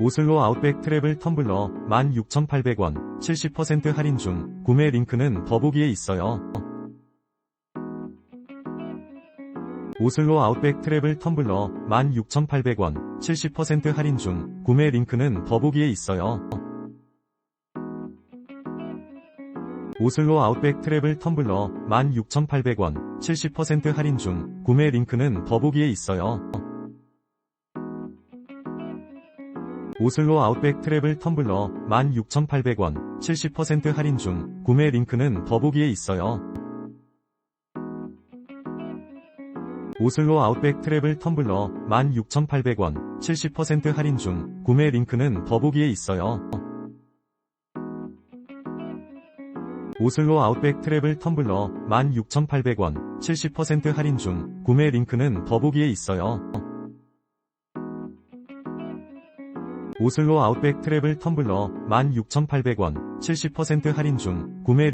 오슬로 아웃백 트래블 텀블러 16,800원 70% 할인 중 구매 링크는 더보기에 있어요. 오슬로 아웃백 트래블 텀블러 16,800원 70% 할인 중 구매 링크는 더보기에 있어요. 오슬로 아웃백 트래블 텀블러 16,800원 70% 할인 중 구매 링크는 더보기에 있어요. 오슬로 아웃백 트래블 텀블러 16,800원 70% 할인 중 구매 링크는 더보기에 있어요. 오슬로 아웃백 트래블 텀블러 16,800원 70% 할인 중 구매 링크는 더보기에 있어요. 오슬로 아웃백 트래블 텀블러 16,800원 70% 할인 중 구매 링크는 더보기에 있어요. 오슬로 아웃백 트래블 텀블러 16,800원 70% 할인 중 구매